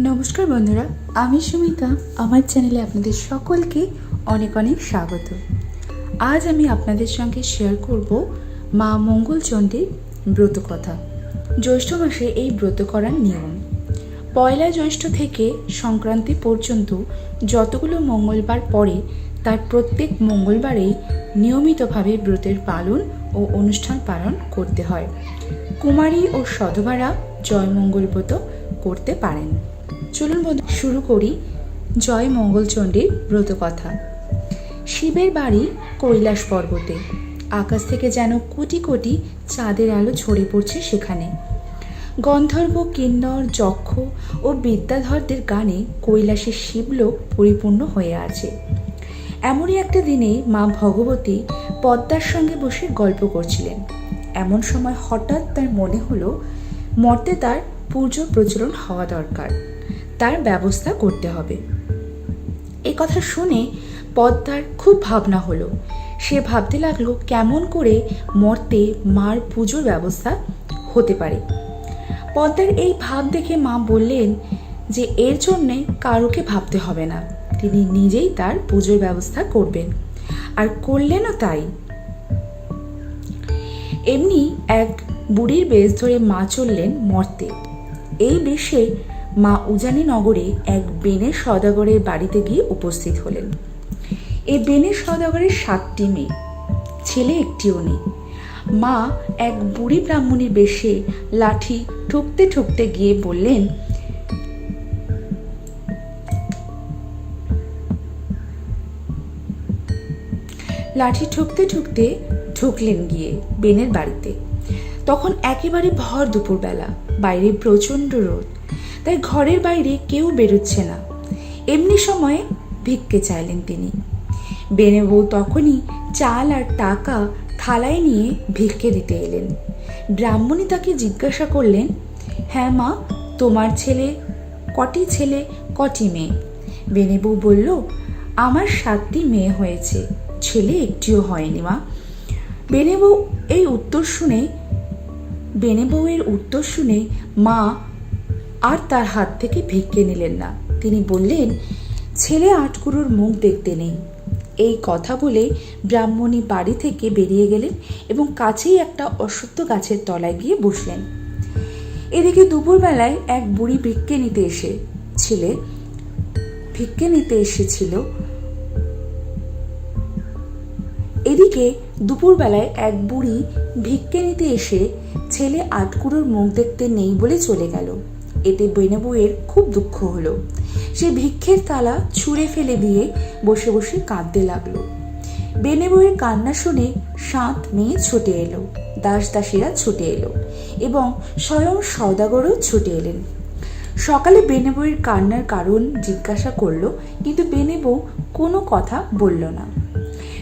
নমস্কার বন্ধুরা, আমি সুমিতা। আমার চ্যানেলে আপনাদের সকলকে অনেক অনেক স্বাগত। আজ আমি আপনাদের সঙ্গে শেয়ার করব মা মঙ্গলচণ্ডীর ব্রত কথা জ্যৈষ্ঠ মাসে এই ব্রত করার নিয়ম। পয়লা জ্যৈষ্ঠ থেকে সংক্রান্তি পর্যন্ত যতগুলো মঙ্গলবার পড়ে, তার প্রত্যেক মঙ্গলবারেই নিয়মিতভাবে ব্রতের পালন ও অনুষ্ঠান পালন করতে হয়। কুমারী ও সধবারা জয়মঙ্গল ব্রত করতে পারেন। চলুন বন্ধু, শুরু করি জয় মঙ্গলচণ্ডীর ব্রত কথা। শিবের বাড়ি কৈলাস পর্বতে। আকাশ থেকে যেন কোটি কোটি চাঁদের আলো ঝরে পড়ছে সেখানে। গন্ধর্ব, কিন্নর, যক্ষ ও বিদ্যাধরদের গানে কৈলাসের শিবলোক পরিপূর্ণ হয়ে আছে। এমনই একটা দিনে মা ভগবতী পদ্মার সঙ্গে বসে গল্প করছিলেন। এমন সময় হঠাৎ তার মনে হলো, মর্তে তার পূর্য প্রচলন হওয়া দরকার। তার ব্যবস্থা করতে হবে। এ কথা শুনে পদ্মার খুব ভাবনা হলো। সে ভাবতে লাগল কেমন করে মর্তে মার পুজোর ব্যবস্থা হতে পারে। পদ্মার এই ভাব দেখে মা বললেন যে, এর জন্যে কারোকে ভাবতে হবে না। তিনি নিজেই তার পুজোর ব্যবস্থা করবেন। আর করলেনও তাই। এমনি এক বুড়ির বেশ ধরে মা চললেন মর্তে। এই বেশে মা উজানি নগরে এক বেনের সদাগরের বাড়িতে গিয়ে উপস্থিত হলেন। এই বেনের সদাগরের সাতটি মেয়ে, ছেলে একটিও নেই। মা এক বুড়ি ব্রাহ্মণীর বেশে লাঠি ঠুকতে ঠুকতে গিয়ে বললেন, লাঠি ঠুকতে ঠুকতে ঢুকলেন গিয়ে বেনের বাড়িতে। তখন একেবারে ভর দুপুরবেলা, বাইরে প্রচণ্ড রোদ। তাই ঘরের বাইরে কেউ বেরোচ্ছে না। এমনি সময়ে ভিক্ষে চাইলেন তিনি। বেনে বউ তখনই চাল আর টাকা থালায় নিয়ে ভিক্ষে দিতে এলেন। ব্রাহ্মণী তাকে জিজ্ঞাসা করলেন হ্যাঁ মা, তোমার ছেলে কটি ছেলে, কটি মেয়ে? বেনে বউ বলল, আমার সাতটি মেয়ে হয়েছে, ছেলে একটিও হয়নি মা। বেনে বউ এই উত্তর শুনে বেনে বউয়ের উত্তর শুনে মা আর তার হাত থেকে ভিক্ষে নিলেন না। তিনি বললেন, ছেলে আটকুরুর মুখ দেখতে নেই। এই কথা বলে ব্রাহ্মণী বাড়ি থেকে বেরিয়ে গেলেন এবং কাছেই একটা অশ্বত্থ গাছের তলায় গিয়ে বসলেন। এদিকে দুপুরবেলায় এক বুড়ি ভিক্ষে নিতে এসে, ছেলে ভিক্ষে নিতে এসেছিল। এদিকে দুপুরবেলায় এক বুড়ি ভিক্ষে নিতে এসে, ছেলে আটকুড়োর মুখ দেখতে নেই বলে চলে গেল। এতে বেনে বউয়ের খুব দুঃখ হলো। সে ভিক্ষের তালা ছুঁড়ে ফেলে দিয়ে বসে বসে কাঁদতে লাগল। বেনে বউয়ের কান্না শুনে সাত মেয়ে ছুটে এলো, দাস দাসীরা ছুটে এলো এবং স্বয়ং সওদাগরও ছুটে এলেন। সকালে বেনে বউয়ের কান্নার কারণ জিজ্ঞাসা করল, কিন্তু বেনে বউ কোনো কথা বলল না।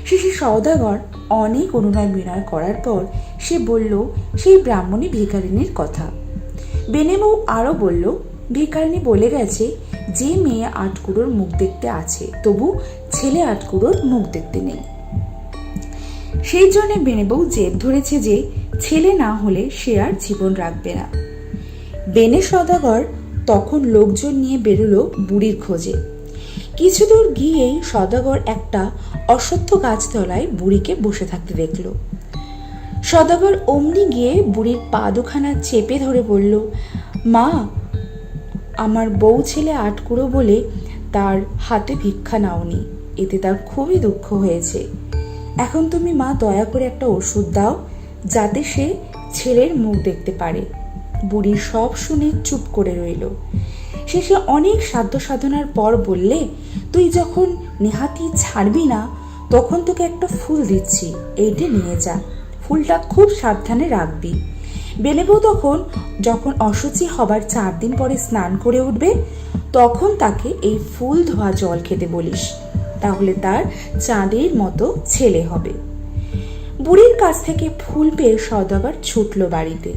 শেষে সওদাগর অনেক অনুনয় বিনয় করার পর সে বলল, সেই ব্রাহ্মণী ভিকারিনীর কথা। বেনেবউ আরও বলল ভিকারিনী বলে গেছে, যে মেয়ে আটকুড়োর মুখ দেখতে আছে, তবু ছেলে আটকুড়োর মুখ দেখতে নেই। সেই জন্যে বেনেবউ জেদ ধরেছে যে ছেলে না হলে সে আর জীবন রাখবে না। বেনে সদাগর তখন লোকজন নিয়ে বেরোলো বুড়ির খোঁজে। কিছু দূর গিয়েই সদাগর একটা অশ্বত্থ গাছতলায় বুড়িকে বসে থাকতে দেখল। সদাগর অমনি গিয়ে বুড়ির পা দুখানা চেপে ধরে বলল, মা, আমার বউ ছেলে আটকুড়ো বলে তার হাতে ভিক্ষা নাওনি, এতে তার খুবই দুঃখ হয়েছে। এখন তুমি মা দয়া করে একটা ওষুধ দাও, যাতে সে ছেলের মুখ দেখতে পারে। বুড়ি সব শুনে চুপ করে রইল। শেষে অনেক সাধ্য সাধনার পর বললে, তুই যখন নেহাতি ছাড়বি না, তখন তোকে একটা ফুল দিচ্ছি, এইটা নিয়ে যা। ফুলটা খুব সাবধানে রাখবি। বেলেবউ তখন যখন অসুচি হবার চার দিন পরে স্নান করে উঠবে, তখন তাকে এই ফুল ধোয়া জল খেতে বলিস। তাহলে তার চাঁদের মতো ছেলে হবে। বুড়ির কাছ থেকে ফুল পেয়ে সদাগর ছুটল বাড়িতে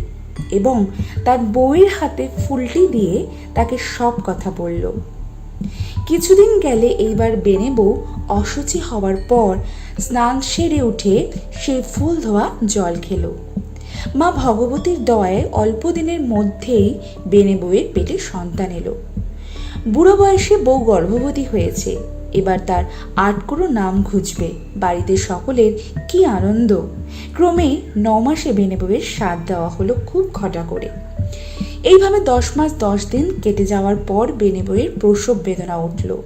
এবং তার বউয়ের হাতে ফুলটি দিয়ে তাকে সব কথা বলল। কিছুদিন গেলে এইবার বেনে বউ অসুচি হওয়ার পর স্নান সেরে উঠে সে ফুল ধোয়া জল খেলো। মা ভগবতীর দয়ায় অল্প দিনের মধ্যেই বেনে বউয়ের পেটে সন্তান এলো। বুড়ো বয়সে বউ গর্ভবতী হয়েছে, এবার তার আটকোড়ো নাম খুঁজবে, বাড়িতে সকলের কি আনন্দ। ক্রমে ন মাসে বেনে বউয়ের স্বাদ দেওয়া হলো খুব ঘটা করে। এইভাবে দশ মাস, দশ দিন কেটে যাওয়ার পর বেনে বইয়ের প্রসব বেদনা উঠল।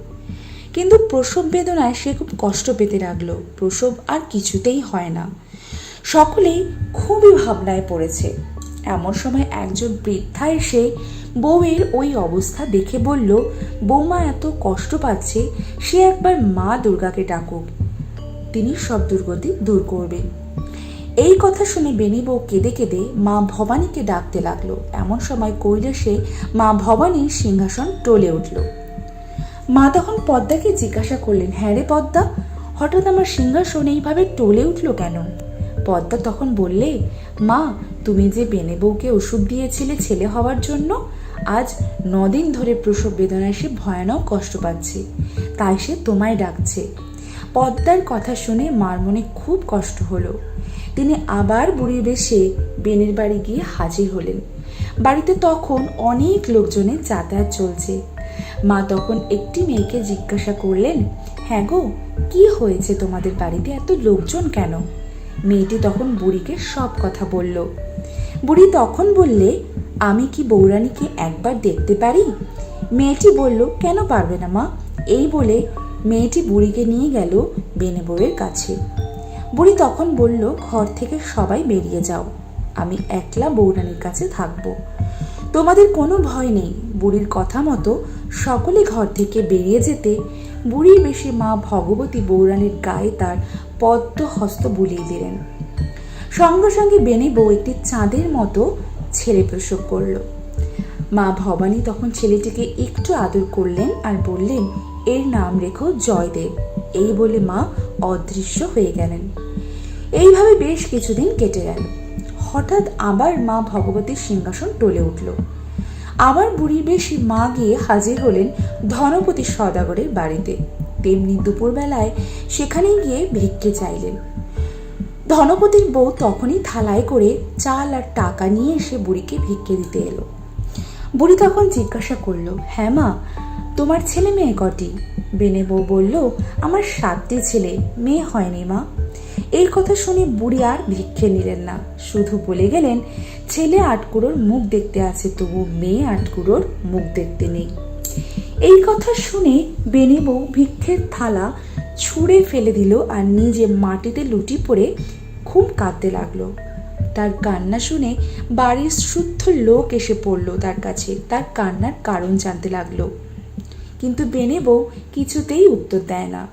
কিন্তু প্রসব বেদনায় সে খুব কষ্ট পেতে লাগল। প্রসব আর কিছুতেই হয় না। সকলেই খুবই ভাবনায় পড়েছে। এমন সময় একজন বৃদ্ধা এসে বউয়ের ওই অবস্থা দেখে বলল বৌমা এত কষ্ট পাচ্ছে, সে একবার মা দুর্গাকে ডাকুক। তিনি সব দুর্গতি দূর করবেন। এই কথা শুনে বেনি বউ কেঁদে কেঁদে মা ভবানীকে ডাকতে লাগল। এমন সময় কৈলাসে মা ভবানীর সিংহাসন টলে উঠল। মা তখন পদ্মাকে জিজ্ঞাসা করলেন হ্যাঁ রে পদ্মা, হঠাৎ আমার সিংহাসন এইভাবে টলে উঠল কেন? পদ্মা তখন বললে, মা, তুমি যে বেনে বউকে ওষুধ দিয়েছিলে ছেলে হওয়ার জন্য, আজ নদিন ধরে প্রসব বেদনায় সে ভয়ানক কষ্ট পাচ্ছে। তাই সে তোমায় ডাকছে। পদ্মার কথা শুনে মার মনে খুব কষ্ট হলো। তিনি আবার বুড়ির বেশে বেনের বাড়ি গিয়ে হাজির হলেন। বাড়িতে তখন অনেক লোকজনের যাতায়াত চলছে। মা তখন একটি মেয়েকে জিজ্ঞাসা করলেন হ্যাঁ গো, কি হয়েছে তোমাদের বাড়িতে? এত লোকজন কেন? মেয়েটি তখন বুড়িকে সব কথা বলল। বুড়ি তখন বললে, আমি কি বৌরানীকে একবার দেখতে পারি? মেয়েটি বলল, কেন পারবে না মা? এই বলে মেয়েটি বুড়িকে নিয়ে গেল বেনে বউয়ের কাছে। বুড়ি তখন বলল, ঘর থেকে সবাই বেরিয়ে যাও। আমি একলা বৌরানীর কাছে থাকব। তোমাদের কোনো ভয় নেই। বুড়ির কথা মতো সকলে ঘর থেকে বেরিয়ে যেতে বুড়ির বেশি মা ভগবতী বৌরানীর গায়ে তার পদ্ম হস্ত বুলিয়ে দিলেন। সঙ্গে সঙ্গে বেনে বউ একটি চাঁদের মতো ছেলে প্রসব করল। মা ভবানী তখন ছেলেটিকে একটু আদর করলেন আর বললেন এর নাম রেখো জয়দেব। এই বলে মা অদৃশ্য হয়ে গেলেন। এইভাবে বেশ কিছুদিন কেটে গেল। হঠাৎ আবার মা ভগবতীর সিংহাসন টলে উঠল। আবার বুড়ির বেশি মা গিয়ে হাজির হলেন ধনপতি সদাগরের বাড়িতে। তেমনি দুপুরবেলায় সেখানে গিয়ে ভিক্ষে চাইলেন। ধনপতির বউ তখনই থালায় করে চাল আর টাকা নিয়ে এসে বুড়িকে ভিক্ষে দিতে এলো। বুড়ি তখন জিজ্ঞাসা করল হ্যাঁ মা তোমার ছেলে মেয়ে কটি? বেনে বউ বলল, আমার সাতটি ছেলে, মেয়ে হয়নি মা। এই কথা শুনে বুড়ি আর ভিক্ষে নিলেন না। শুধু বলে গেলেন, ছেলে আটকুড়োর মুখ দেখতে আছে, তবু মেয়ে আটকুড়োর মুখ দেখতে নেই। এই কথা শুনে বেনে বউ ভিক্ষের থালা ছুঁড়ে ফেলে দিল আর নিজে মাটিতে লুটি পড়ে খুব কাঁদতে লাগল। তার কান্না শুনে বাড়ির শুদ্ধ লোক এসে পড়ল তার কাছে। তার কান্নার কারণ জানতে লাগল। কিন্তু বেনে বউ কিছুতেই উত্তর দেয় না।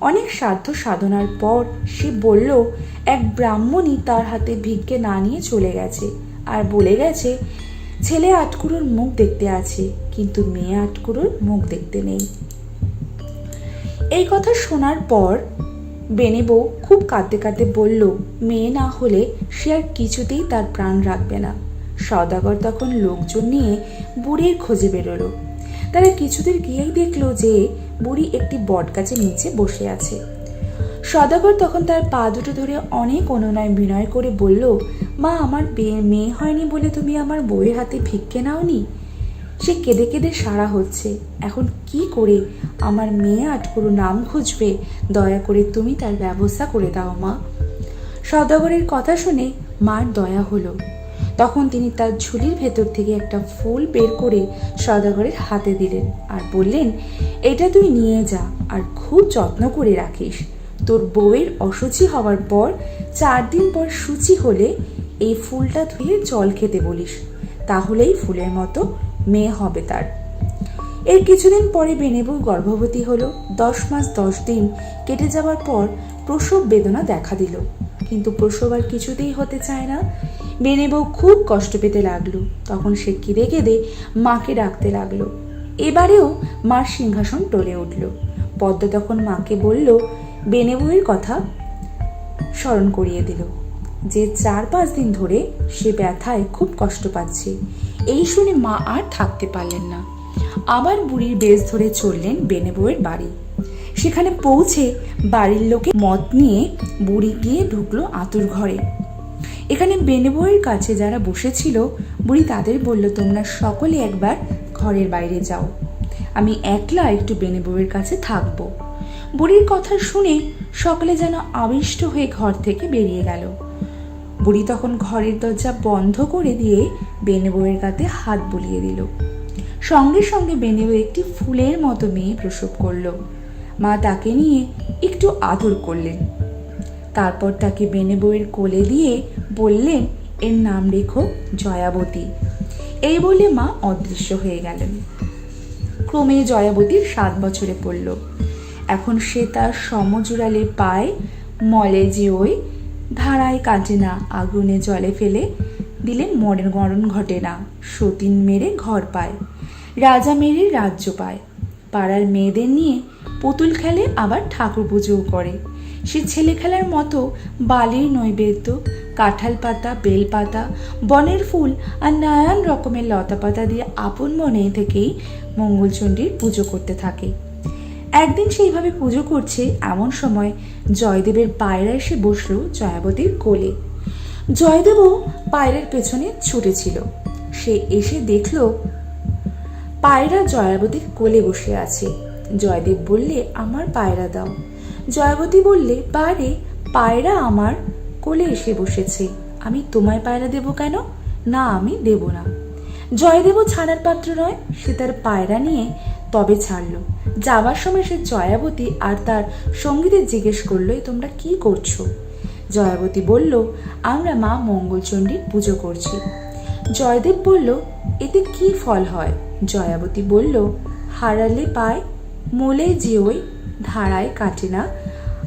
অনেক সাধ্য সাধনার পর সে বলল, এক ব্রাহ্মণই তার হাতে ভিক্ষে না নিয়ে চলে গেছে আর বলে গেছে, ছেলে আটকুড়োর মুখ দেখতে আছে, কিন্তু মেয়ে আটকুড়োর মুখ দেখতে নেই। এই কথা শোনার পর বেনে বউ খুব কাঁদতে কাঁদতে বলল, মেয়ে না হলে সে আর কিছুতেই তার প্রাণ রাখবে না। সদাগর তখন লোকজন নিয়ে বুড়ির খোঁজে বেরোলো। তারা কিছুদের গিয়েই দেখল যে বুড়ি একটি বটগাছের নিচে বসে আছে। সদাগর তখন তার পা দুটো ধরে অনেক অনুনয় বিনয় করে বলল, মা, আমার মেয়ে হয়নি বলে তুমি আমার বউয়ের হাতে ভিক্ষে নাওনি? সে কেঁদে কেঁদে সারা হচ্ছে। এখন কি করে আমার মেয়ে আটকুরু নাম খুঁজবে? দয়া করে তুমি তার ব্যবস্থা করে দাও মা। সদাগরের কথা শুনে মার দয়া হলো। তখন তিনি তার ঝুলির ভেতর থেকে একটা ফুল বের করে সদাগরের হাতে দিলেন আর বললেন, এটা তুই নিয়ে যা আর খুব যত্ন করে রাখিস। তোর বউয়ের অসুচি হওয়ার পর চার দিন পর সূচি হলে এই ফুলটা ধুয়ে জল খেতে বলিস। তাহলেই ফুলের মতো মেয়ে হবে তার। এর কিছুদিন পরে বেনেবু গর্ভবতী হলো। দশ মাস দশ দিন কেটে যাওয়ার পর প্রসব বেদনা দেখা দিল। কিন্তু প্রসব আর কিছুতেই হতে চায় না। বেনেবউ খুব কষ্ট পেতে লাগল। তখন সে কেঁদে কেঁদে মাকে ডাকতে লাগল। এবারেও মার সিংহাসন টলে উঠল। পদ্মা তখন মাকে বলল বেনেবউয়ের কথা স্মরণ করিয়ে দিল। যে চার পাঁচ দিন ধরে সে ব্যথায় খুব কষ্ট পাচ্ছে। এই শুনে মা আর থাকতে পারলেন না। আবার বুড়ির বেশ ধরে চললেন বেনে বেনেবউয়ের বাড়ি। সেখানে পৌঁছে বাড়ির লোকে মত নিয়ে বুড়ি গিয়ে ঢুকলো আতুর ঘরে। এখানে বেনেবউয়ের কাছে যারা বসেছিল, বুড়ি তাদের বলল, তোমরা সকলে একবার ঘরের বাইরে যাও। আমি একলা একটু বেনে বউয়ের কাছে থাকব। বুড়ির কথা শুনে সকলে যেন আবিষ্ট হয়ে ঘর থেকে বেরিয়ে গেল। বুড়ি তখন ঘরের দরজা বন্ধ করে দিয়ে বেনে বউয়ের কাছে হাত বুলিয়ে দিল। সঙ্গে সঙ্গে বেনে বউ একটি ফুলের মতো মেয়ে প্রসব করল। মা তাকে নিয়ে একটু আদর করলেন। তারপর তাকে বেনে বউয়ের কোলে দিয়ে বললেন এর নাম রেখো জয়াবতী। এই বলে মা অদৃশ্য হয়ে গেলেন। ক্রমে জয়াবতীর সাত বছরে পড়ল। এখন সে তার সমজুড়ালে পায়, মলে যেওই, ধারায় কাটে না, আগুনে জলে ফেলে দিলে মরণ মরণ ঘটে না, সতীন মেরে ঘর পায়, রাজা মেরে রাজ্য পায়। পাড়ার মেয়েদের নিয়ে পুতুল খেলে আবার ঠাকুর পুজোও করে। সে ছেলে খেলার মতো বালির নৈবেদ্য, কাঁঠাল পাতা, বেল পাতা, বনের ফুল আর নানান রকমের লতা পাতা দিয়ে আপন মনে থেকেই মঙ্গলচণ্ডীর পুজো করতে থাকে। একদিন সেইভাবে পুজো করছে এমন সময় জয়দেবের পায়রা এসে বসল জয়াবতীর কোলে। জয়দেবও পায়রার পেছনে ছুটেছিল। সে এসে দেখল পায়রা জয়াবতীর কোলে বসে আছে। জয়দেব বললে, আমার পায়রা দাও। জয়াবতী বললে, বারে, পায়রা আমার কোলে এসে বসেছে। আমি তোমায় পায়রা দেব কেন? না, আমি দেব না। জয়দেবও ছাড়ার পাত্র নয়, সে তার পায়রা নিয়ে তবে ছাড়লো। যাবার সময় সে জয়াবতী আর তার সঙ্গীদের জিজ্ঞেস করল তোমরা কি করছ? জয়াবতী বলল, আমরা মা মঙ্গলচণ্ডীর পুজো করছি। জয়দেব বলল, এতে কি ফল হয়? জয়াবতী বলল, হারালে পায় মোলে যেওই ধারায় কাটে না,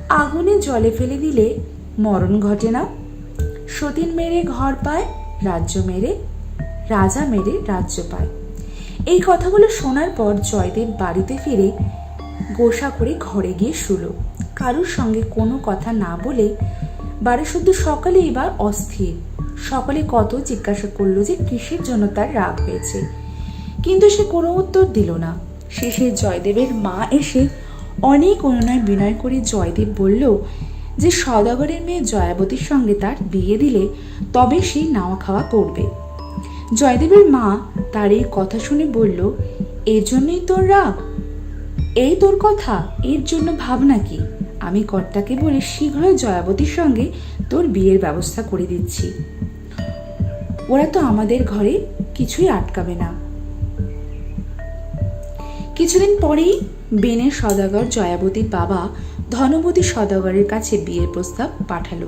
আগুনে জলে ফেলে দিলে মরণ ঘটে না। সতীন মেরে ঘর পায়, রাজ্য মেরে, রাজা মেরে রাজ্য পায়। এই কথাগুলো শোনার পর জয়দেব বাড়িতে ফিরে গোসা করে ঘরে গিয়ে শুলো। কারুর সঙ্গে কোনো কথা না বলে বাড়ি শুদ্ধ সকালে এবার অস্থির। সকলে কত জিজ্ঞাসা করল যে কিসের জন্য তার রাগ হয়েছে। কিন্তু সে কোনো উত্তর দিল না। শেষে জয়দেবের মা এসে অনেক অনুনয় বিনয় করে জয়দেব বলল যে সদাগরের মেয়ে জয়াবতীর সঙ্গে তার বিয়ে দিলে তবে সে নাওয়া খাওয়া করবে। জয়দেবের মা তার এই কথা শুনে বলল, এর জন্যই তোর রাগ? এই তোর কথা? এর জন্য ভাবনা কি? আমি কর্তাকে বলে শীঘ্রই জয়াবতীর সঙ্গে তোর বিয়ের ব্যবস্থা করে দিচ্ছি। ওরা তো আমাদের ঘরে কিছুই আটকাবে না। কিছুদিন পরেই বেনের সদাগর, জয়াবতীর বাবা ধনবতী সদাগরের কাছে বিয়ের প্রস্তাব পাঠালো।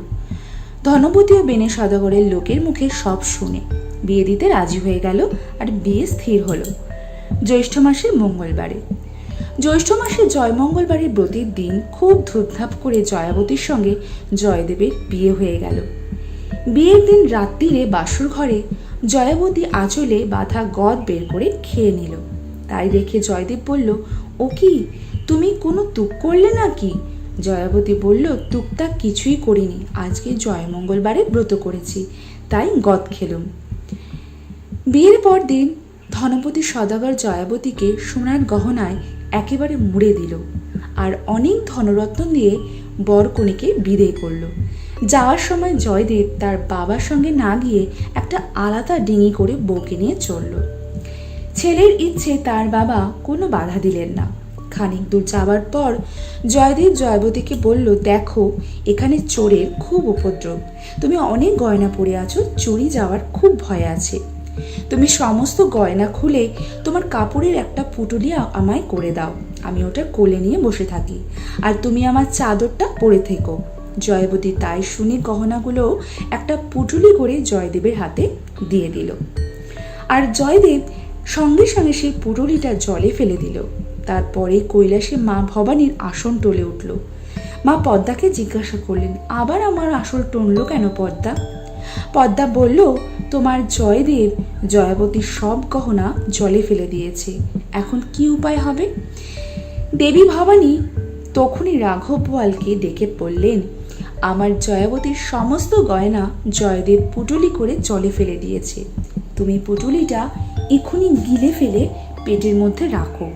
ধনবতী ও বেনের সদাগরের লোকের মুখে সব শুনে বিয়ে দিতে রাজি হয়ে গেল আর বিয়ে স্থির হলো জ্যৈষ্ঠ মাসের মঙ্গলবারে। জ্যৈষ্ঠ মাসে জয় মঙ্গলবারের ব্রতের দিন খুব ধূপধাপ করে জয়াবতীর সঙ্গে জয়দেবের বিয়ে হয়ে গেল। বিয়ের দিন রাত্রিরে বাসুর ঘরে জয়াবতী আঁচলে বাঁধা গদ বের করে খেয়ে নিল। তাই দেখে জয়দেব বলল, ও কি? তুমি কোনো তুক করলে নাকি? জয়াবতী বলল তুকতাক কিছুই করিনি। আজকে জয় মঙ্গলবারে ব্রত করেছি। তাই গদ খেলুম। বিয়ের পর দিন ধনপতি সদাগর জয়াবতীকে সোনার গহনায় একেবারে মুড়ে দিল আর অনেক ধনরত্ন দিয়ে বরকনেকে বিদায় করল। যাওয়ার সময় জয়দেব তার বাবার সঙ্গে না গিয়ে একটা আলাদা ডিঙি করে বউকে নিয়ে চলল। ছেলের ইচ্ছে তার বাবা কোনো বাধা দিলেন না। খানিক দূর যাওয়ার পর জয়দেব জয়বতীকে বলল, দেখো, এখানে চোরের খুব উপদ্রব। তুমি অনেক গয়না পরে আছো, চুরি যাওয়ার খুব ভয় আছে। তুমি সমস্ত গয়না খুলে তোমার কাপড়ের একটা পুটুলি আমায় করে দাও। আমি ওটা কোলে নিয়ে বসে থাকি। আর তুমি আমার চাদরটা পরে থেকো। জয়বতী তাই শুনে গহনাগুলো একটা পুটুলি করে জয়দেবের হাতে দিয়ে দিল। আর জয়দেব সঙ্গে সঙ্গে সেই পুটুলিটা জলে ফেলে দিল। তারপরে কৈলাসে মা ভবানীর আসন টলে উঠল। মা পদ্মাকে জিজ্ঞাসা করলেন, আবার আমার আসল টনল কেন পদ্মা? পদ্মা বলল, তোমার জয়দেব জয়াবতীর সব গহনা জলে ফেলে দিয়েছে। এখন কি উপায় হবে? দেবী ভবানী তখনই রাঘব বোয়ালকে ডেকে বললেন, আমার জয়াবতীর সমস্ত গয়না জয়দেব পুটুলি করে জলে ফেলে দিয়েছে। তুমি পুটুলিটা এখনই গিলে ফেলে পেটের মধ্যে রাখো।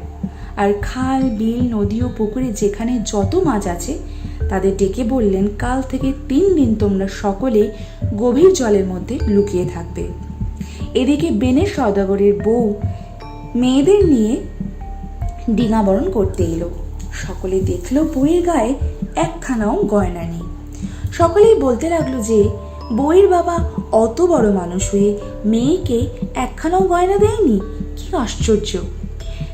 আর খাল, বিল, নদী ও পুকুরে যেখানে যত মাছ আছে, তাদের ডেকে বললেন, কাল থেকে তিন দিন তোমরা সকলে গভীর জলের মধ্যে লুকিয়ে থাকবে। এদিকে বেনের সদাগরের বউ মেয়েদের নিয়ে ডিঙাবরণ করতে এলো। সকলে দেখল বইয়ের গায়ে একখানাও গয়না নেই। সকলেই বলতে লাগল যে বইয়ের বাবা অত বড় মানুষ হয়ে মেয়েকে একখানাও গয়না দেয়নি? কি আশ্চর্য।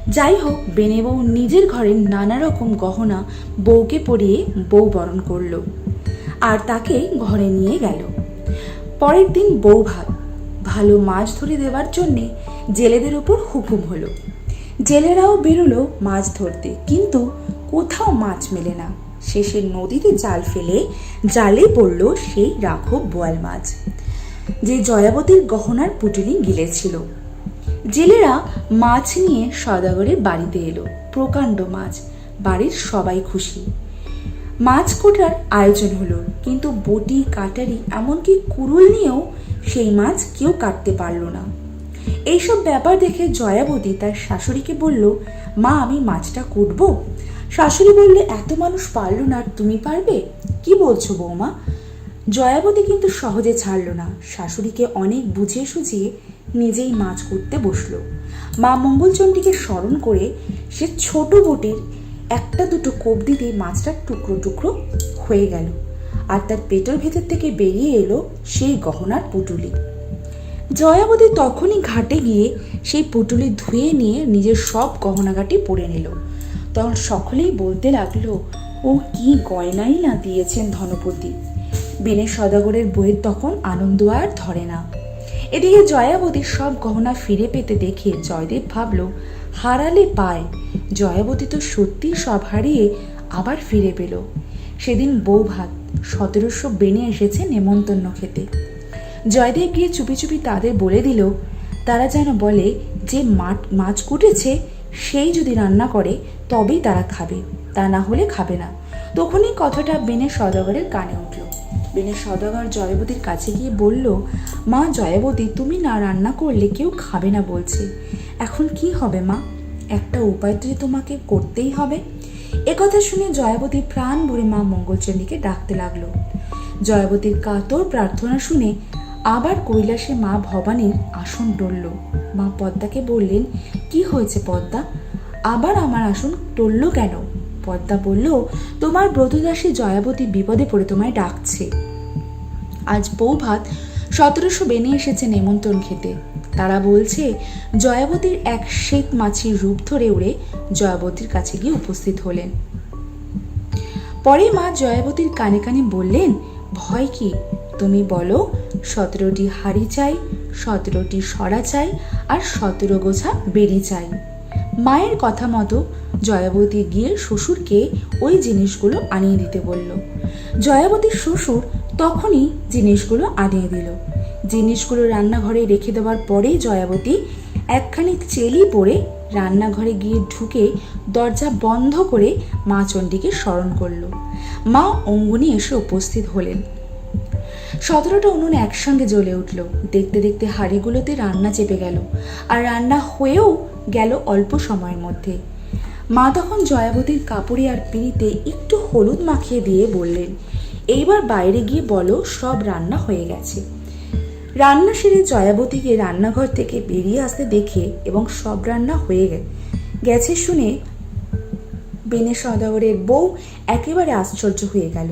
যাই হোক, বেনে বউ নিজের ঘরের নানা রকম গহনা বউকে পরিয়ে বউ বরণ করল আর তাকে ঘরে নিয়ে গেল। পরের দিন বউ ভাত, ভালো মাছ ধরে দেওয়ার জন্যে জেলেদের ওপর হুকুম হলো। জেলেরাও বেরোলো মাছ ধরতে, কিন্তু কোথাও মাছ মেলে না। শেষে নদীতে জাল ফেলে জালে পড়ল সেই রাঘব বোয়াল মাছ, যে জয়াবতীর গহনার পুটুলি গিলেছিল। জেলেরা মাছ নিয়ে সদাগরের বাড়িতে এলো, প্রকাণ্ড মাছ, বাড়ির সবাই খুশি। মাছ কোটার আয়োজন হলো, কিন্তু বটি, কাটারি, এমনকি কুরুল নিয়েও সেই মাছ কেউ কাটতে পারল না। এইসব ব্যাপার দেখে জয়াবতী তার শাশুড়িকে বলল, মা, আমি মাছটা কুটবো? শাশুড়ি বললে, এত মানুষ পারল না, আর তুমি পারবে? কি বলছো বৌমা? জয়াবতী কিন্তু সহজে ছাড়ল না। শাশুড়িকে অনেক বুঝিয়ে সুঝিয়ে নিজেই মাছ করতে বসল। মা মঙ্গলচণ্ডীকে স্মরণ করে সে ছোট বটির একটা দুটো কোপ দিতে মাছটা টুকরো টুকরো হয়ে গেল। আর তার পেটের ভেতর থেকে বেরিয়ে এলো সেই গহনার পুটুলি। জয়াবতী তখনই ঘাটে গিয়ে সেই পুটুলি ধুয়ে নিয়ে নিজের সব গহনাঘাটি পরে নিল। তখন সকলেই বলতে লাগল, ও কি গয়নাই না দিয়েছেন ধনপতি? বেনে সদাগরের বইয়ের তখন আনন্দ আর ধরে না। এদিকে জয়াবতীর সব গহনা ফিরে পেতে দেখে জয়দেব ভাবল, হারালে পায়। জয়াবতী তো সত্যি সব হারিয়ে আবার ফিরে পেল। সেদিন বউ ভাত সতেরোশো বেনে এসেছে নেমন্তন্ন খেতে। জয়দেব গিয়ে চুপি চুপি তাদের বলে দিল, তারা যেন বলে যে মাছ কুটেছে সেই যদি রান্না করে, তবেই তারা খাবে, তা না হলে খাবে না। তখনই কথাটা বেনে সদাগরের কানে উঠল। বেনে সদাগর জয়বতীর কাছে গিয়ে বলল, মা জয়বতী, তুমি না রান্না করলে কেউ খাবে না, বলছে। এখন কি হবে মা? একটা উপায় তো তোমাকে করতেই হবে? একথা শুনে জয়াবতী প্রাণ ভরে মা মঙ্গলচণ্ডীকে ডাকতে লাগল। জয়াবতীর কাতর প্রার্থনা শুনে আবার কৈলাসে মা ভবানীর আসন টলল মা পদ্মাকে বললেন, কি হয়েছে পদ্মা? আবার আমার আসন টলল কেন? পদ্মা বলল, তোমার ব্রতদাসী জয়াবতী বিপদে পড়ে তোমায় ডাকছে। আজ বউ ভাত সতেরোশো বেনে এসেছে নেমন্তন্ন খেতে। তারা বলছে, জয়াবতীর এক শ্বেত মাছির রূপ ধরে উড়ে জয়াবতীর কাছে গিয়ে উপস্থিত হলেন। পরে মা জয়াবতীর কানে কানে বললেন, ভয় কি? তুমি বলো, সতেরোটি হাড়ি চাই, সতেরোটি সরা চাই, আর সতেরো গোছা বেরি চাই। মায়ের কথা মতো জয়াবতী গিয়ে শ্বশুরকে ওই জিনিসগুলো আনিয়ে দিতে বলল। জয়াবতীর শ্বশুর তখনই জিনিসগুলো আনিয়ে দিল। জিনিসগুলো রান্নাঘরে রেখে দেওয়ার পরেই জয়াবতী একখানি চেলি পরে রান্নাঘরে গিয়ে ঢুকে দরজা বন্ধ করে মা চণ্ডীকে স্মরণ করল। মা অঙ্গনি এসে উপস্থিত হলেন। সতেরোটা উনুন একসঙ্গে জ্বলে উঠল। দেখতে দেখতে হাঁড়িগুলোতে রান্না চেপে গেল আর রান্না হয়েও গেল অল্প সময়ের মধ্যে। মা তখন জয়াবতীর কাপড়ে আর পিড়িতে একটু হলুদ মাখিয়ে দিয়ে বললেন, এইবার বাইরে গিয়ে বলো, সব রান্না হয়ে গেছে। রান্না সেরে জয়াবতীকে রান্নাঘর থেকে বেরিয়ে আসতে দেখে এবং সব রান্না হয়ে গেছে শুনে বেনে সদাগরের বউ একেবারে আশ্চর্য হয়ে গেল।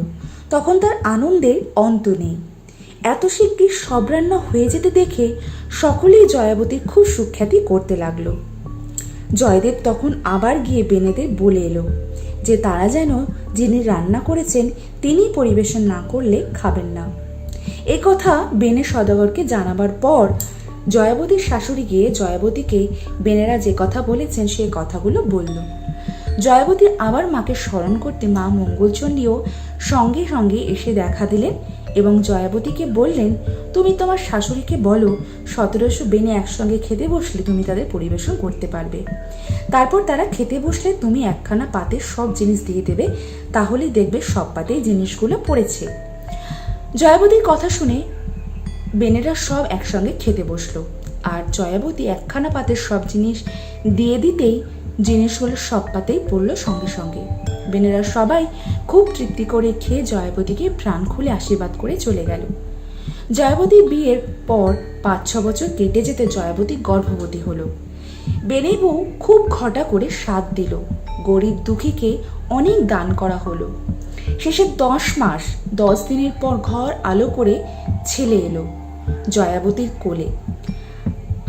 তখন তার আনন্দের অন্ত নেই। এত শিগগির সব রান্না হয়ে যেতে দেখে সকলেই জয়াবতীর খুব সুখ্যাতি করতে লাগল। জয়দেব তখন আবার গিয়ে বেনেদের বলে এলো যে তারা যেন যিনি রান্না করেছেন তিনি পরিবেশন না করলে খাবেন না। এ কথা বেনে সদাগরকে জানাবার পর জয়াবতীর শাশুড়ি গিয়ে জয়াবতীকে, বেনেরা যে কথা বলেছেন সেই কথাগুলো বলল। জয়াবতী আবার মাকে স্মরণ করতে মা মঙ্গলচণ্ডীও সঙ্গে সঙ্গে এসে দেখা দিলেন এবং জয়াবতীকে বললেন, তুমি তোমার শাশুড়িকে বলো, সতেরোশো বেনে একসঙ্গে খেতে বসলে তুমি তাদের পরিবেশন করতে পারবে। তারপর তারা খেতে বসলে তুমি একখানা পাতে সব জিনিস দিয়ে দেবে তাহলেই দেখবে সব পাতেই জিনিসগুলো পড়েছে। জয়াবতীর কথা শুনে বেনেরা সব একসঙ্গে খেতে বসল। আর জয়াবতী একখানা পাতের সব জিনিস দিয়ে দিতেই জিনিসগুলো সব পাতেই পড়ল সঙ্গে সঙ্গে। বেনেরা সবাই। খুব তৃপ্তি করে খেয়ে জয়াবতীকে প্রাণ খুলে আশীর্বাদ করে চলে গেল। জয়াবতী বিয়ের পর পাঁচ, ছ বছর কেটে যেতে জয়াবতী গর্ভবতী হলো। বেনে বউ খুব ঘটা করে সাথ দিল। গরিব দুঃখীকে অনেক দান করা হলো। শেষে দশ মাস, দশ দিনের পর ঘর আলো করে ছেলে এলো জয়াবতীর কোলে।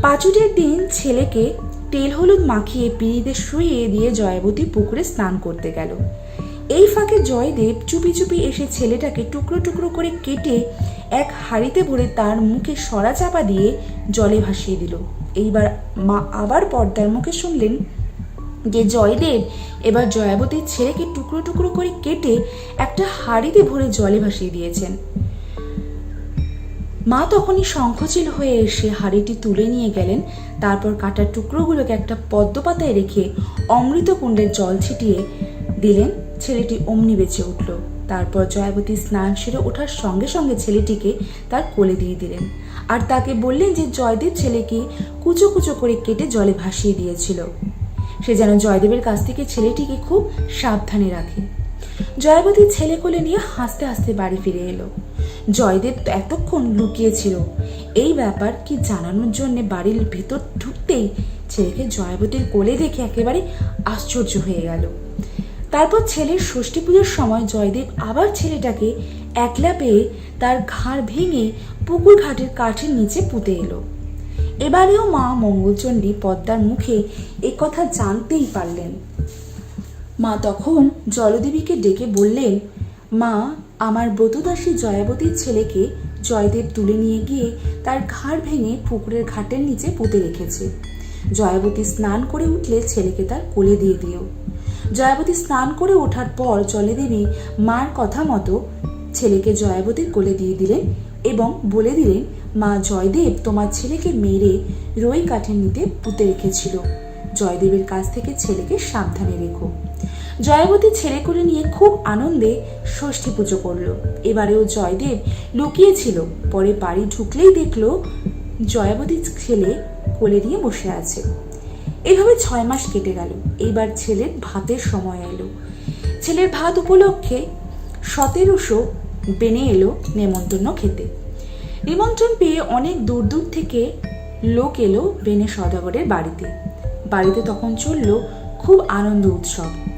পাঁচুটের দিন ছেলেকে তেল হলুদ মাখিয়ে পিড়িতে শুয়ে দিয়ে জয়াবতী পুকুরে স্নান করতে গেল। এই ফাঁকে জয়দেব চুপি চুপি এসে ছেলেটাকে টুকরো টুকরো করে কেটে এক হাঁড়িতে ভরে তার মুখে সরা চাপা দিয়ে জলে ভাসিয়ে দিল। এইবার মা আবার পর্দার মুখে শুনলেন যে জয়দেব, এবার জয়াবতীর ছেলেকে টুকরো টুকরো করে কেটে একটা হাঁড়িতে ভরে জলে ভাসিয়ে দিয়েছেন। মা তখনই শঙ্খচিল হয়ে এসে হাঁড়িটি তুলে নিয়ে গেলেন, তারপর কাটার টুকরোগুলোকে একটা পদ্মপাতায় রেখে অমৃত কুণ্ডের জল ছিটিয়ে দিলেন, ছেলেটি অমনি বেঁচে উঠল। তারপর জয়াবতী স্নান সেরে ওঠার সঙ্গে সঙ্গে ছেলেটিকে তার কোলে দিয়ে দিলেন। আর তাকে বললেন যে জয়দেব ছেলেকে কুচো কুচো করে কেটে জলে ভাসিয়ে দিয়েছিল। সে যেন জয়দেবের কাছ থেকে ছেলেটিকে খুব সাবধানে রাখে। জয়াবতী ছেলে কোলে নিয়ে হাসতে হাসতে বাড়ি ফিরে এলো। জয়দেব এতক্ষণ লুকিয়েছিল। এই ব্যাপার কি জানানোর জন্য বাড়ির ভেতর ঢুকতেই ছেলেকে জয়াবতীর কোলে দেখে একেবারে আশ্চর্য হয়ে গেল। তারপর ছেলের ষষ্ঠী পুজোর সময় জয়দেব আবার ছেলেটাকে একলা পেয়ে তার ঘাড় ভেঙে পুকুর ঘাটের কাঠের নিচে পুঁতে এলো। এবারেও মা মঙ্গলচণ্ডী পদ্মার মুখে কথা জানতেই পারলেন। মা তখন জলদেবীকে ডেকে বললেন, মা আমার ব্রতদাসী জয়াবতীর ছেলেকে জয়দেব তুলে নিয়ে গিয়ে তার ঘাড় ভেঙে পুকুরের ঘাটের নিচে পুঁতে রেখেছে। জয়াবতী স্নান করে উঠলে ছেলেকে তার কোলে দিয়ে দিও জয়াবতী স্নান করে ওঠার পর জলেদেবী মার কথা মতো ছেলেকে জয়াবতীর কোলে দিয়ে দিলেন এবং বলে দিলেন, মা জয়দেব তোমার ছেলেকে মেরে রই কাঠের নিতে পুঁতে রেখেছিল। জয়দেবের কাছ থেকে ছেলেকে সাবধানে রেখো। জয়াবতী ছেলে করে নিয়ে খুব আনন্দে ষষ্ঠী পুজো করল। এবারেও জয়দেব লুকিয়েছিল। পরে বাড়ি ঢুকলেই দেখল জয়াবতী ছেলে কোলে নিয়ে বসে আছে। এভাবে ছয় মাস কেটে গেল। এইবার ছেলের ভাতের সময় এলো। ছেলের ভাত উপলক্ষে সতেরোশো বেনে এলো নেমন্তন্ন খেতে। নিমন্ত্রণ পেয়ে অনেক দূর দূর থেকে লোক এলো বেনে সদাগরের বাড়িতে। বাড়িতে তখন চলল খুব আনন্দ উৎসব।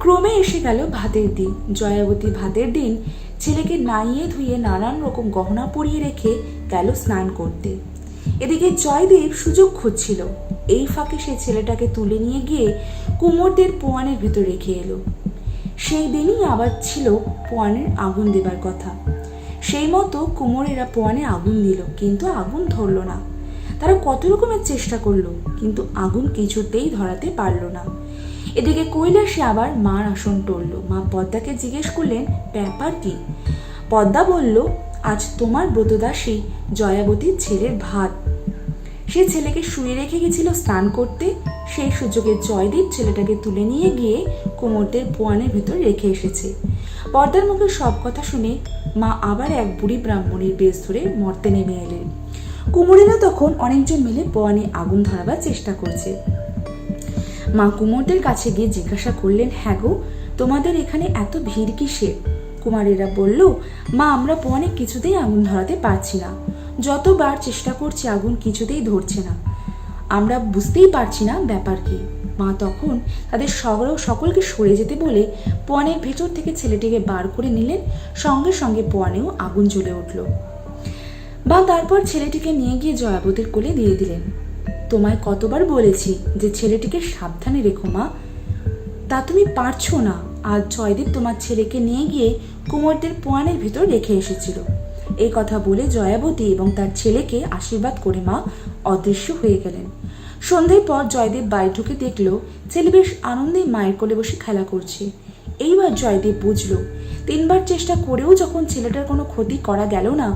ক্রমে এসে গেল ভাতের দিন। জয়াবতী ভাতের দিন ছেলেকে নাইয়ে ধুয়ে নানান রকম গহনা পরিয়ে রেখে গেল স্নান করতে। এদিকে জয়দেব সুযোগ খুঁজছিল। এই ফাঁকে সে ছেলেটাকে তুলে নিয়ে গিয়ে কুমোরদের পোয়ানের ভিতর রেখে এলো। সেই দিনই আবার ছিল পোয়ানের আগুন দেবার কথা। সেই মতো কুমোরেরা পোয়ানে আগুন দিল, কিন্তু আগুন ধরলো না। তারা কত রকমের চেষ্টা করল, কিন্তু আগুন কিছুতেই ধরাতে পারল না। এদিকে কৈলাসে আবার মার আসন টলল। মা পদ্মাকে জিজ্ঞেস করলেন, ব্যাপার কি? পদ্মা বলল, আজ তোমার ব্রতদাসী জয়াবতীর ছেলের ভাত। সে ছেলেকে শুয়ে রেখে গেছিল স্নান করতে। সেই সুযোগে জয়দেব ছেলেটাকে তুলে নিয়ে গিয়ে কোমরদের পোয়ানের ভেতর রেখে এসেছে। পর্দার মুখে সব কথা শুনে মা আবার এক বুড়ি ব্রাহ্মণের বেশ ধরে মর্তে নেমে এলেন। কুমোরেরা তখন অনেকজন মিলে পোয়ানে আগুন ধরাবার চেষ্টা করছে। মা কুমোরদের কাছে গিয়ে জিজ্ঞাসা করলেন হ্যাঁ গো, তোমাদের এখানে এত ভিড় কিসের? কুমারেরা বলল, মা, আমরা পোয়ানে কিছুতেই আগুন ধরাতে পারছি না। যতবার চেষ্টা করছি, আগুন কিছুতেই ধরছে না। আমরা বুঝতেই পারছি না ব্যাপার কি মা তখন তাদের সকল সকলকে সরে যেতে বলে পোয়ানের ভেতর থেকে ছেলেটিকে বার করে নিলেন, সঙ্গে সঙ্গে পোয়ানেও আগুন জ্বলে উঠল। বা তারপর ছেলেটিকে নিয়ে গিয়ে জয়াবতীর কোলে দিয়ে দিলেন। তোমায় কতবার বলেছি যে ছেলেটিকে সাবধানে রেখো, মা। তা তুমি পারছ না। আজ জয়দীপ তোমার ছেলেকে নিয়ে গিয়ে কুমোরদের পোয়ানের ভিতর রেখে এসেছিল। এই কথা বলে জয়াবতী এবং তার ছেলেকে আশীর্বাদ করে মা অদৃশ্য হয়ে গেলেন। সন্ধ্যের পর জয়দেব বাড়ি ঢুকে দেখল, ছেলে বেশ আনন্দে মায়ের কোলে বসে খেলা করছে। এইবার জয়দেব বুঝলো, তিনবার চেষ্টা করেও যখন ছেলেটার কোনো ক্ষতি করা গেল না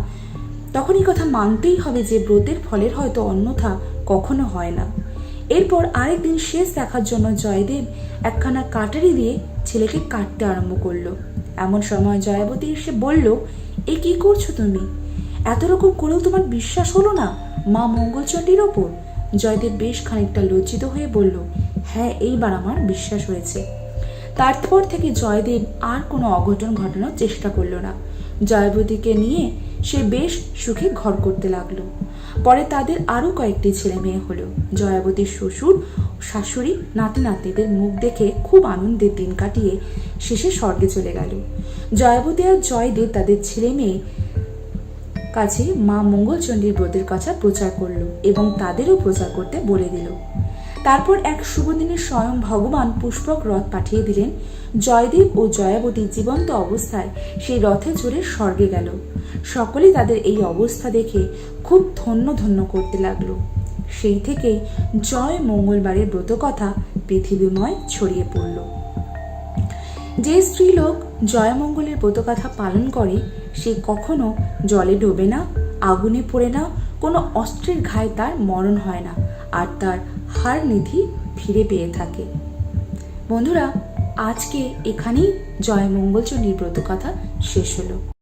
তখন এই কথা মানতেই হবে যে ব্রতের ফলের হয়তো অন্যথা কখনো হয় না। এরপর আরেকদিন শেষ দেখার জন্য জয়দেব একখানা কাটারি দিয়ে ছেলেকে কাটতে আরম্ভ করল। এমন সময় জয়াবতী এসে বলল, এ কি করছ তুমি? এত রকম করেও তোমার বিশ্বাস হলো না মা মঙ্গলচণ্ডীর ওপর? জয়দেব বেশ খানিকটা লজ্জিত হয়ে বলল হ্যাঁ এইবার আমার বিশ্বাস হয়েছে। তারপর থেকে জয়দেব আর কোনো অঘটন ঘটানোর চেষ্টা করল না। জয়াবতীকে নিয়ে সে বেশ সুখে ঘর করতে লাগল। পরে তাদের আরও কয়েকটি ছেলে মেয়ে হলো। জয়াবতীর শ্বশুর শাশুড়ি নাতি নাতনিদের মুখ দেখে খুব আনন্দের দিন কাটিয়ে শেষে স্বর্গে চলে গেল। জয়াবতী আর জয়দেব তাদের ছেলে মেয়ে কাছে মা মঙ্গলচণ্ডীর ব্রতের কথা প্রচার করল এবং তাদেরও প্রচার করতে বলে দিল। তারপর এক শুভ দিনে স্বয়ং ভগবান পুষ্পক রথ পাঠিয়ে দিলেন। জয়দেব ও জয়াবতী জীবন্ত অবস্থায় সেই রথে চড়ে স্বর্গে গেল। সকলেই তাদের এই অবস্থা দেখে খুব ধন্য ধন্য করতে লাগল। সেই থেকেই জয় মঙ্গলবারের ব্রতকথা পৃথিবীময় ছড়িয়ে পড়ল। যে স্ত্রীলোক জয়মঙ্গলের ব্রতকথা পালন করে, সে কখনো জলে ডোবে না, আগুনে পড়ে না, কোনো অস্ত্রের ঘায়ে তার মরণ হয় না। আর তার হার নিধি ফিরে পেয়ে থাকে। বন্ধুরা আজকে এখানেই জয় মঙ্গলচণ্ডীর ব্রতকথা শেষ হলো।